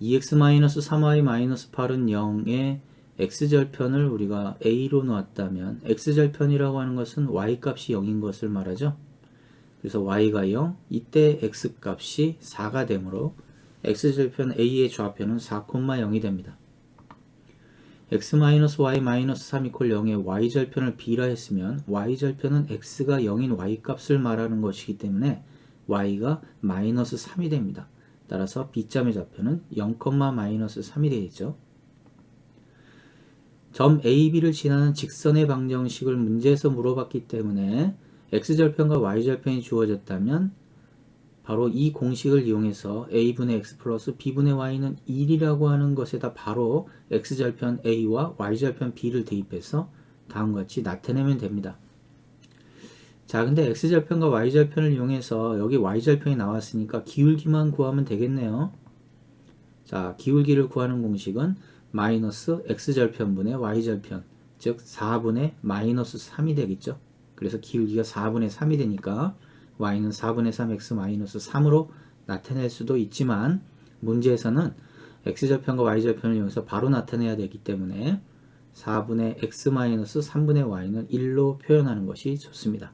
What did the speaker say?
2x-3y-8은 0의 x절편을 우리가 a로 놓았다면 x절편이라고 하는 것은 y값이 0인 것을 말하죠. 그래서 y가 0, 이때 x값이 4가 되므로 x절편 a의 좌표는 4,0이 됩니다. x-y-3 이퀄 0의 y절편을 b라 했으면 y절편은 x가 0인 y값을 말하는 것이기 때문에 y가 마이너스 3이 됩니다. 따라서 b점의 좌표는 0,-3이 되겠죠. 점 AB를 지나는 직선의 방정식을 문제에서 물어봤기 때문에 x절편과 y절편이 주어졌다면 바로 이 공식을 이용해서 a분의 x 플러스 b분의 y는 1이라고 하는 것에다 바로 x절편 a와 y절편 b를 대입해서 다음과 같이 나타내면 됩니다. 자 근데 x절편과 y절편을 이용해서 여기 y절편이 나왔으니까 기울기만 구하면 되겠네요. 자 기울기를 구하는 공식은 마이너스 x절편분의 y절편 즉 4분의 마이너스 3이 되겠죠. 그래서 기울기가 4분의 3이 되니까 y는 4분의 3x 마이너스 3으로 나타낼 수도 있지만 문제에서는 x절편과 y절편을 이용해서 바로 나타내야 되기 때문에 4분의 x 마이너스 3분의 y는 1로 표현하는 것이 좋습니다.